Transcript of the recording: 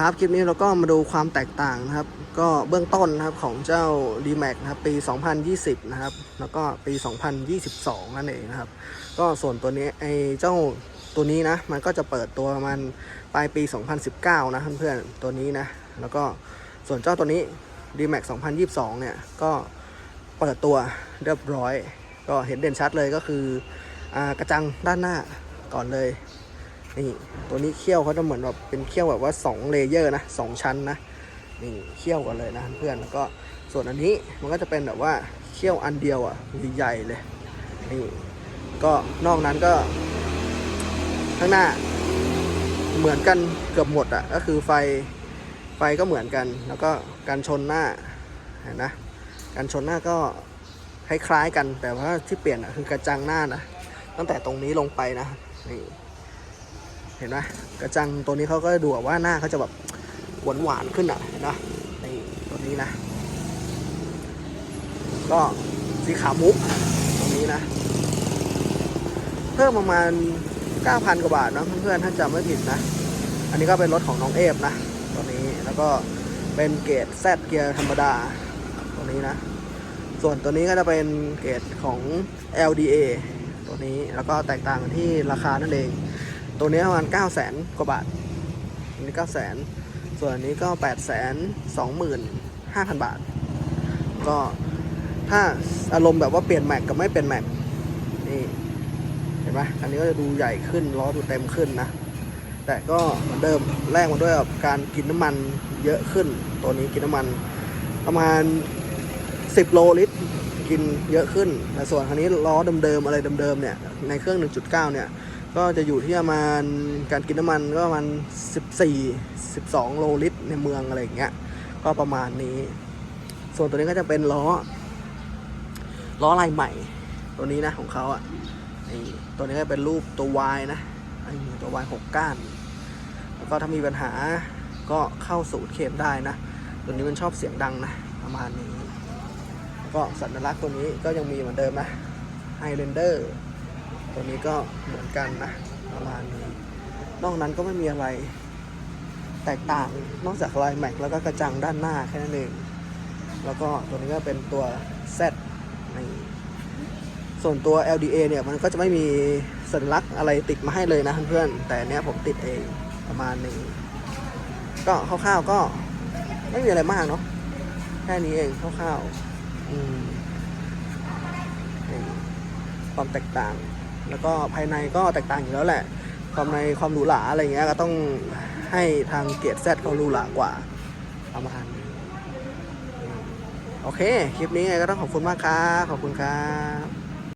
ครับคลิปนี้เราก็มาดูความแตกต่างนะครับ ก็เบื้องต้นนะครับของเจ้า d m a x นะครับปี 2020 นะครับ แล้วก็ปี 2022 นั่นเองนะครับ ก็ส่วนตัวนี้ไอ้เจ้าตัวนี้นะ มันก็จะเปิดตัวประมันปลายปี 2019 นะเพื่อนๆตัวนี้นะ แล้วก็ส่วนเจ้าตัวนี้ d m a x 2022 เนี่ย ก็เปิดตัวเรียบร้อย ก็เห็นเด่นชัดเลยก็คืออกระจังด้านหน้าก่อนเลย นี่ตัวนี้เขี้ยวเขาจะเหมือนแบบเป็นเขี้ยวแบบว่า 2 เลเยอร์นะสองชั้นนะนี่เขี้ยวกันเลยนะเพื่อนแล้วก็ส่วนอันนี้มันก็จะเป็นแบบว่าเขี้ยวอันเดียวอะใหญ่เลยนี่ก็นอกนั้นก็ ข้างหน้าเหมือนกันเกือบหมดอะก็คือไฟไฟก็เหมือนกัน แล้วก็การชนหน้าเห็นนะการชนหน้าก็คล้ายๆกันแต่ว่าที่เปลี่ยนอะคือกระจังหน้านะตั้งแต่ตรงนี้ลงไปนะนี่ เห็นไหมกระจังตัวนี้เขาก็ดูว่าหน้าเขาจะแบบหวานหวานขึ้นอะเห็นไหมนี่ตัวนี้นะ ก็สีขาวมุกตรงนี้นะ เพิ่มประมาณ 9,000 กว่าบาทนะเพื่อนๆถ้าจำไม่ผิดนะ อันนี้ก็เป็นรถของน้องเอฟนะตัวนี้แล้วก็เป็นเกรดแซดเกียร์ธรรมดาตัวนี้นะ ส่วนตัวนี้ก็จะเป็นเกรดของ LDA ตัวนี้แล้วก็แตกต่างกันที่ราคานั่นเอง ตัวนี้ประมาณ9 0 0 0 0 0กว่าบาทอันนี้9 0 0 0 0 0ส่วนอันนี้ก็8 2 5 0 0 0 บาท ก็ถ้าอารมณ์แบบว่าเปลี่ยนแม็กกับไม่เปลี่ยนแม็กนี่เห็นไหมอันนี้ก็จะดูใหญ่ขึ้นล้อดูเต็มขึ้นนะ แต่ก็เหมือนเดิมแลกมาด้วยกับการกินน้ำมันเยอะขึ้น ตัวนี้กินน้ำมันประมาณ 10 โลลิตรกินเยอะขึ้นแต่ส่วนคันนี้ล้อเดิมๆอะไรเดิมๆเนี่ยในเครื่อง 1.9 เนี่ย ก็จะอยู่ที่ประมาณการกินน้ำมันก็ประมาณ 14 12 โลลิตรในเมืองอะไรอย่างเงี้ย ก็ประมาณนี้ ส่วนตัวนี้ก็จะเป็นล้อ ล้อลายใหม่ ตัวนี้นะของเขาอะตัวนี้ก็เป็นรูปตัว Y นะตัว Y หกก้าน แล้วก็ถ้ามีปัญหาก็เข้าศูนย์เคลมได้นะ ตัวนี้มันชอบเสียงดังนะ ประมาณนี้ ก็สัญลักษณ์ตัวนี้ก็ยังมีเหมือนเดิมนะไฮเ a นเดอร์ ตัวนี้ก็เหมือนกันนะประมาณนี้ นอกนั้นก็ไม่มีอะไรแตกต่างนอกจากลายแม็กแล้วก็กระจังด้านหน้าแค่นั้นเอง แล้วก็ตัวนี้ก็เป็นตัว Z นี่ส่วนตัว LDA เนี่ยมันก็จะไม่มีสัญลักษณ์อะไรติดมาให้เลยนะเพื่อนๆแต่เนี้ยผมติดเองประมาณนี้ก็คร่าวๆก็ไม่มีอะไรมากเนาะแค่นี้เองคร่าวๆความแตกต่าง แล้วก็ภายในก็แตกต่างอยู่แล้วแหละ ความในความหรูหราอะไรเงี้ยก็ต้องให้ทางเกียรติแซดเขาหรูหรากว่าประมาณนี้อืมโอเค คลิปนี้ไงก็ต้องขอบคุณมากครับ ขอบคุณครับ